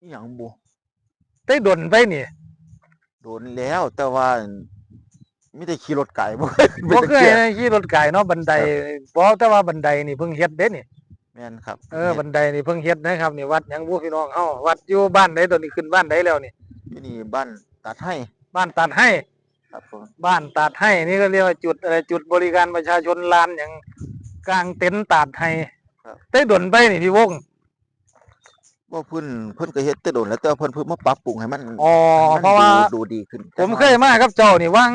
อหย่างบุได้ดนไปนี่โดนแล้วแต่ว่าไม่ได้ขี่รถไก่บ่บ่เคยขี่นะขี่รถไก่เนาะบันไดบ่แต่ว่าบันไดนี่เพิ่งเฮ็ดเด้นี่แม่นครับเออบันไดนี่เพิ่งเฮ็ดนะครับนี่วัดหยังบูพี่น้องเฮาวัดอยู่บ้านใดตัวนี้ขึ้นบ้านใดแล้วนี่ที่นี่บ้านตัดให้ บ้านตัดให้ครับผมบ้านตัดให้นี่ก็เรียกว่าจุดอะไรจุดบริการประชาชนลานอย่างกลางเต็นท์ตัดให้ได้ดนไปนี่พี่วง ว่าเพิ่นเพิ่นก็เฮ็ดแต่โดนแล้วแต่ว่าเพิ่นเพิ่งมาปรับปรุงให้มันอ๋อให้มันเพราะว่า ดูดูดีขึ้นผมเคยมากับเจ้านี่ว่าง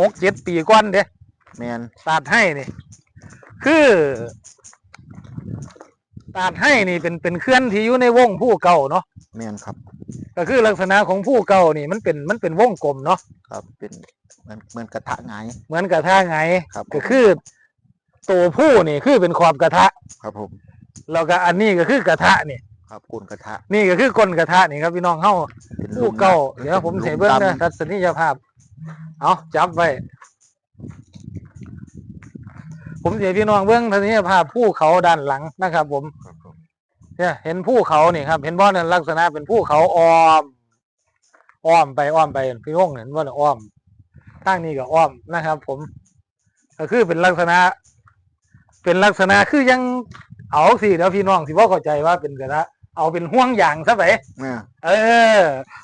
หกเจ็ดปีก่อนเด้แม่นตัดให้นี่คือตัดให้นี่เป็นเป็นเคลื่อนที่อยู่ในวงผู้เก่าเนาะแม่นครับ ก็คือลักษณะของผู้เก่านี่มันเป็นมันเป็นวงกลมเนาะครับเป็นเหมือนเหมือนกระทะหงายเหมือนกระทะไงครับผมก็คือตัวผู้นี่คือเป็นขอบกระทะ ครับผมแล้วก็อันนี้ก็คือกระทะนี่ ครับกุนกระทะ นี่ก็คือก้นกระทะนี่ครับพี่น้องเฮาเป็นผู้เก่าหลุเดี๋ยวผมหลุเสเบิ้งดำนะทัศนียภาพ เอาจับไว้ ผมเสียพี่น้องเบิ้งทัศนียภาพภูเขาด้านหลังนะครับ ผม ครับผมเนี่ยเห็นภูเขานี่ครับ เห็นบ่อนั่นลักษณะเป็นภูเขาอ้อม อ้อมไปอ้อมไปพี่น้องเห็นว่าอ้อมทางนี้ก็อ้อมนะครับ ผมก็คือเป็นลักษณะ เป็นลักษณะคือยังเอาสิเดี๋ยวพี่น้องสิว่าเข้าใจว่าเป็นกระทะ เอาเป็นห่วงยางซะไปเนี่ยเออ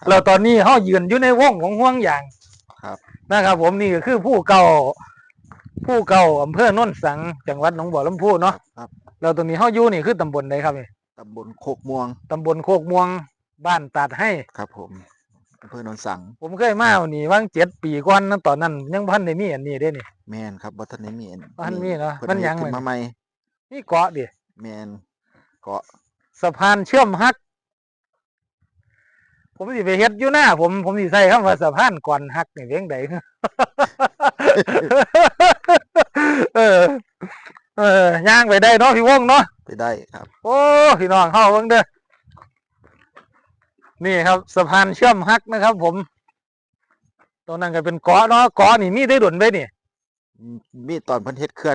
เราตอนนี้เขายืนอยู่ในวงของห่วงยางครับ นะครับ ผมนี่ก็คือผู้เก่า ผู้เก่าอำเภอโน่นสังจังหวัดหนองบัวลำพูเนาะครับเราตรงนี้เขาอยู่นี่คือตำบลใดครับนี่ตำบลโคกม่วงตำบลโคกม่วงบ้านตัดให้ ครับ ผมอำเภอโนนสังผมเคยมาวันนี้ว่างเจ็ดปีก่อนนั้นตอนนั้น ยังพันได้มีอันนี้เด้นี่ แม่นครับบ่ทันได้มีอันบ่ทันมีเนอะพิ่มันยังเฮ็ดขึ้นไงมาใหม่นี่เกาะดิแม่นเกาะ สะพานเชื่อมฮัก ผมสิไปเฮ็ดอยู่หน้าผมผมสิใส่คำว่าสะพานก่อนฮักนี่เพียงใดเออ เออย่างไปได้เนาะพี่วงเนาะไปได้ครับ โอ้พี่น้องเข้าเบิ่งเด้อนี่ครับสะพานเชื่อมฮักนะครับ ผมตรงนั้นก็เป็นเกาะเนาะเกาะนี่มีได้ดุนไปนี่มีตอนเพิ่นเฮ็ดเขื่อน